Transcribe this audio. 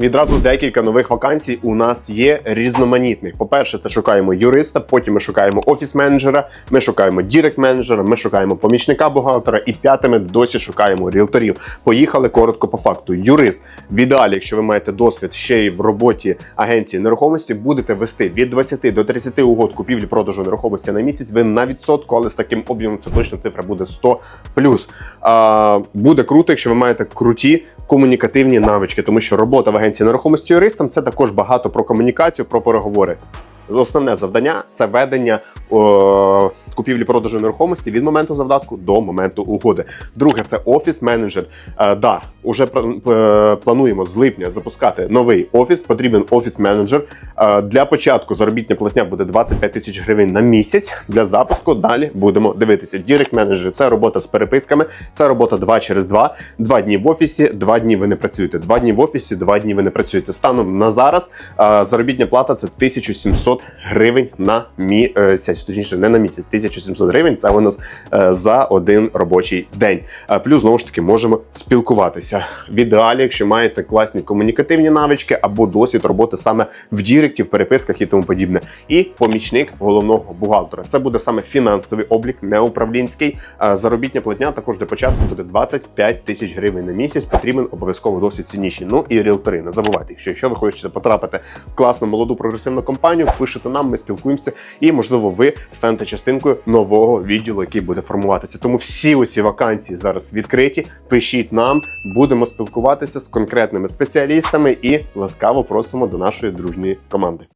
Відразу декілька нових вакансій у нас є різноманітних. По-перше, це шукаємо юриста, потім ми шукаємо офіс-менеджера, ми шукаємо дірект-менеджера, ми шукаємо помічника бухгалтера і п'ятими досі шукаємо ріелторів. Поїхали коротко по факту. Юрист в ідеалі, якщо ви маєте досвід ще й в роботі агенції нерухомості, будете вести від 20 до 30 угод купівлі-продажу нерухомості на місяць. Ви на відсотку, але з таким об'ємом це точно цифра буде 100 плюс. Буде круто, якщо ви маєте круті комунікативні навички, тому що робота в агенції нерухомості юристам це також багато про комунікацію, про переговори. Основне завдання це ведення о, купівлі-продажу нерухомості від моменту завдатку до моменту угоди. Друге, це офіс-менеджер. Е, да, уже е, плануємо з липня запускати новий офіс. Потрібен офіс-менеджер. Е, для початку заробітня платня буде 25 тисяч гривень на місяць. Для запуску далі будемо дивитися. Дірект менеджер це робота з переписками, це робота 2 через 2. Два дні в офісі, два дні ви не працюєте. Два дні в офісі, два дні ви не працюєте. Станом на зараз е, заробітня плата це 1700 гривень на місяць. Точніше, не на місяць. 1700 гривень це у нас е, за один робочий день. Е, Плюс знову ж таки можемо спілкуватися. В ідеалі, якщо маєте класні комунікативні навички або досвід роботи саме в діректі, в переписках і тому подібне. І помічник головного бухгалтера. Це буде саме фінансовий облік, не управлінський. Е, Заробітня платня також для початку буде 25 тисяч гривень на місяць. Потрібен обов'язково досить цінніші. Ну і ріелтори. Не забувайте, якщо, якщо ви хочете потрапити в класну молоду прогресивну компанію, пишете нам, ми спілкуємося, і можливо ви станете частинкою нового відділу, який буде формуватися. Тому всі оці вакансії зараз відкриті. Пишіть нам, будемо спілкуватися з конкретними спеціалістами і ласкаво просимо до нашої дружньої команди.